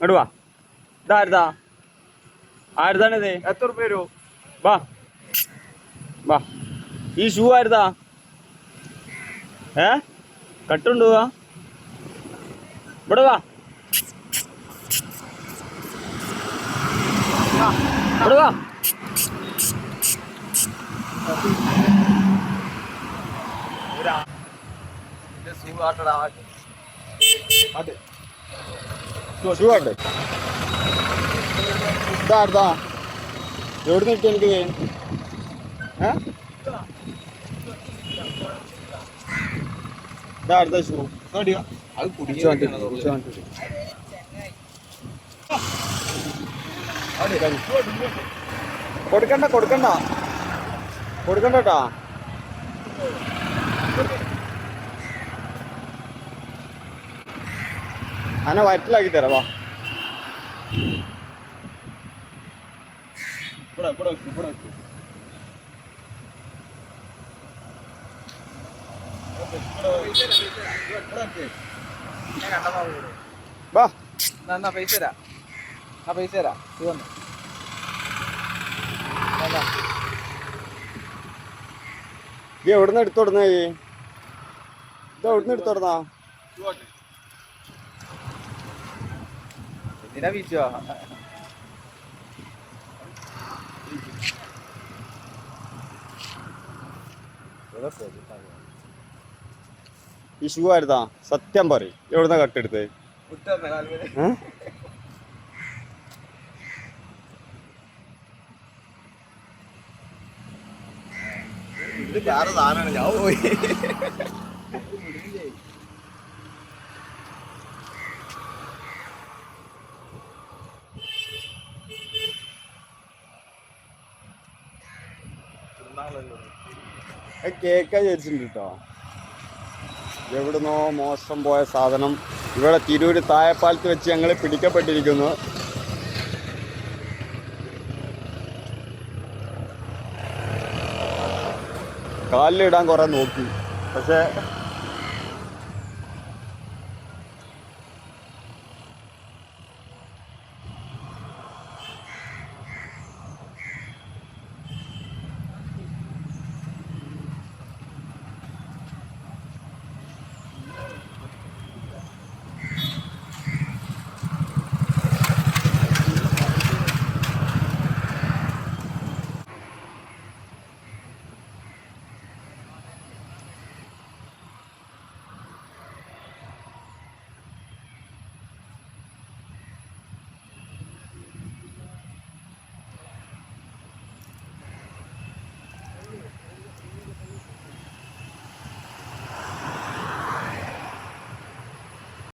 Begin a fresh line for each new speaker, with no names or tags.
ഇങ്ങോട്ട് വാ. ഇതാരുതാ ആരുതാണിത്?
എത്ര റുപ്യ വരും?
വാ. വാ. ഈ ഷൂ ആരുതാ? ഏ? കട്ടുണ്ട് വാ. ഇവിടെ വാ. ഇവിടെ വാ.
അതെ
ഷൂ ആട്ടെ ഇതാരുതാ എവിടെ നിന്ന് കിട്ടി എനിക്ക്? ഏ? ഇതാരുതാ ഷൂ.
നോടിയോ അത്
കുടിച്ചു കണ്ടിട്ട് കുടിച്ചു കണ്ടിട്ട് കൊടുക്കണ്ട കൊടുക്കണ്ട. കൊടുക്കണ്ട അനെ വയറ്റിലാക്കി തരാം വാ.
ഇവിടെ ഇവിടെ വെക്ക് ഇവിടെ വെക്ക്.
വാ.
എന്നാ പൈസ തരാ. ആ പൈസ തരാ. ഇത്
എവിടുന്ന് എടുത്തോടുന്ന ഇത് എവിടുന്ന് എടുത്തോടുന്നാ
എന്തിനാ വീശോ
ഈ ഷൂ ആയിരുന്നാ സത്യം പറയും. എവിടുന്ന കട്ടെടുത്ത്?
ഇത് വേറെ സാധനമാണ്. ഞാൻ പോയി
അത് കേക്കാ വിചാരിച്ചിട്ടുണ്ട് കേട്ടോ. എവിടുന്നോ മോശം പോയ സാധനം. ഇവിടെ തിരൂര് തായപ്പാലത്ത് വെച്ച് ഞങ്ങൾ പിടിക്കപ്പെട്ടിരിക്കുന്നു. കാലിലിടാൻ കുറെ നോക്കി. പക്ഷെ